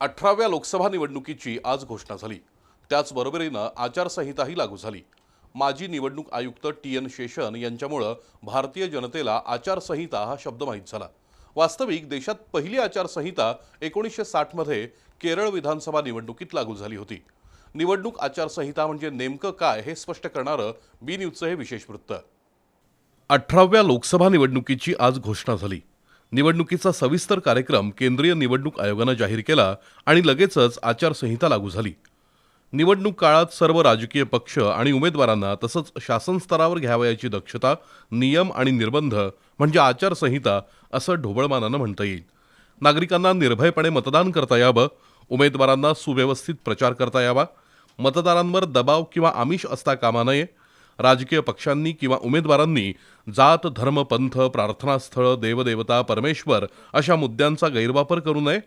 अठराव्या लोकसभा निवडणुकीची आज घोषणा झाली. त्याचबरोबरीनं आचारसंहिताही लागू झाली. माजी निवडणूक आयुक्त टी एन शेषन यांच्यामुळं भारतीय जनतेला आचारसंहिता हा शब्द माहीत झाला. वास्तविक देशात पहिली आचारसंहिता एकोणीसशे साठमध्ये केरळ विधानसभा निवडणुकीत लागू झाली होती. निवडणूक आचारसंहिता म्हणजे नेमकं काय हे स्पष्ट करणारं बी न्यूजचं हे विशेष वृत्त. अठराव्या लोकसभा निवडणुकीची आज घोषणा झाली. निवडणुकीचा सविस्तर कार्यक्रम केंद्रीय निवडणूक आयोगानं जाहीर केला आणि लगेचच आचारसंहिता लागू झाली. निवडणूक काळात सर्व राजकीय पक्ष आणि उमेदवारांना तसंच शासन स्तरावर घ्यावयाची दक्षता नियम आणि निर्बंध म्हणजे आचारसंहिता असं ढोबळमानानं म्हणता येईल. नागरिकांना निर्भयपणे मतदान करता यावं उमेदवारांना सुव्यवस्थित प्रचार करता यावा मतदारांवर दबाव किंवा आमिष असता कामा नये राजकीय पक्षांनी किंवा उमेदवारांनी जात धर्म पंथ प्रार्थनास्थळ देवदेवता परमेश्वर अशा मुद्द्यांचा गैरवापर करू नये.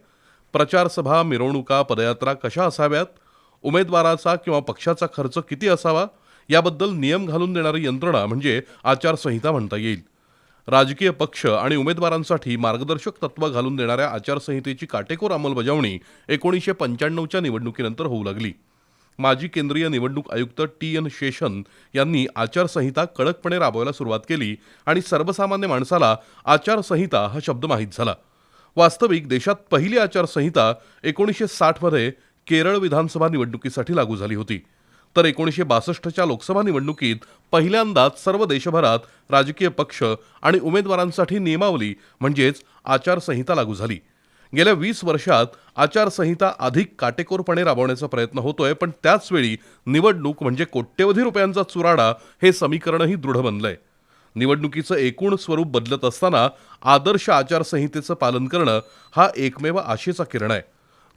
प्रचारसभा मिरवणुका पदयात्रा कशा असाव्यात? उमेदवाराचा किंवा पक्षाचा खर्च किती असावा? याबद्दल नियम घालून देणारी यंत्रणा म्हणजे आचारसंहिता म्हणता येईल. राजकीय पक्ष आणि उमेदवारांसाठी मार्गदर्शक तत्व घालून देणाऱ्या आचारसंहितेची काटेकोर अंमलबजावणी एकोणीसशे पंच्याण्णवच्या निवडणुकीनंतर होऊ लागली. माजी केंद्रीय निवडणूक आयुक्त टी एन शेषन यांनी आचारसंहिता कडकपणे राबवायला सुरुवात केली आणि सर्वसामान्य माणसाला आचारसंहिता हा शब्द माहीत झाला. वास्तविक देशात पहिली आचारसंहिता एकोणीसशे साठमध्ये केरळ विधानसभा निवडणुकीसाठी लागू झाली होती. तर एकोणीसशे बासष्टच्या लोकसभा निवडणुकीत पहिल्यांदाच सर्व देशभरात राजकीय पक्ष आणि उमेदवारांसाठी नियमावली म्हणजेच आचारसंहिता लागू झाली. गेल्या वीस वर्षात आचारसंहिता अधिक काटेकोरपणे राबवण्याचा प्रयत्न होतोय पण त्याचवेळी निवडणूक म्हणजे कोट्यवधी रुपयांचा चुराडा हे समीकरणही दृढ बनलंय. निवडणुकीचं एकूण स्वरूप बदलत असताना आदर्श आचारसंहितेचं पालन करणं हा एकमेव आशेचा किरण आहे.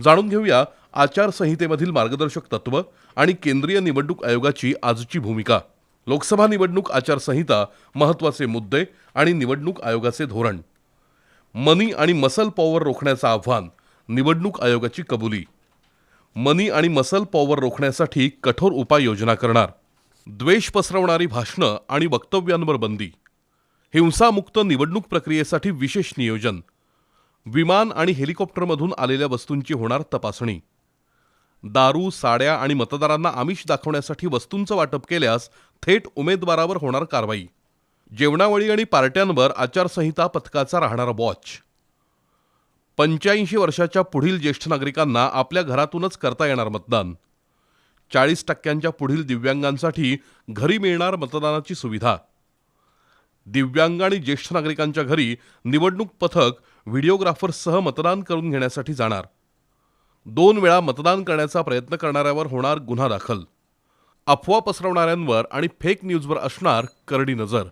जाणून घेऊया आचारसंहितेमधील मार्गदर्शक तत्व आणि केंद्रीय निवडणूक आयोगाची आजची भूमिका. लोकसभा निवडणूक आचारसंहिता महत्त्वाचे मुद्दे आणि निवडणूक आयोगाचे धोरण. मनी आणि मसल पॉवर रोखण्याचं आव्हान निवडणूक आयोगाची कबुली. मनी आणि मसल पॉवर रोखण्यासाठी कठोर उपाययोजना करणार. द्वेष पसरवणारी भाषणं आणि वक्तव्यांवर बंदी. हिंसामुक्त निवडणूक प्रक्रियेसाठी विशेष नियोजन. विमान आणि हेलिकॉप्टरमधून आलेल्या वस्तूंची होणार तपासणी. दारू साड्या आणि मतदारांना आमिष दाखवण्यासाठी वस्तूंचं वाटप केल्यास थेट उमेदवारावर होणार कारवाई. जेवणावळी आणि पार्ट्यांवर आचारसंहिता पथकाचा राहणार वॉच पंच्याऐंशी वर्षाच्या पुढील ज्येष्ठ नागरिकांना आपल्या घरातूनच करता येणार मतदान. चाळीस टक्क्यांच्या पुढील दिव्यांगांसाठी घरी मिळणार मतदानाची सुविधा. दिव्यांग आणि ज्येष्ठ नागरिकांच्या घरी निवडणूक पथक व्हिडिओग्राफर्ससह मतदान करून घेण्यासाठी जाणार. दोन वेळा मतदान करण्याचा प्रयत्न करणाऱ्यावर होणार गुन्हा दाखल. अफवा पसरवणाऱ्यांवर आणि फेक न्यूजवर असणार करडी नजर.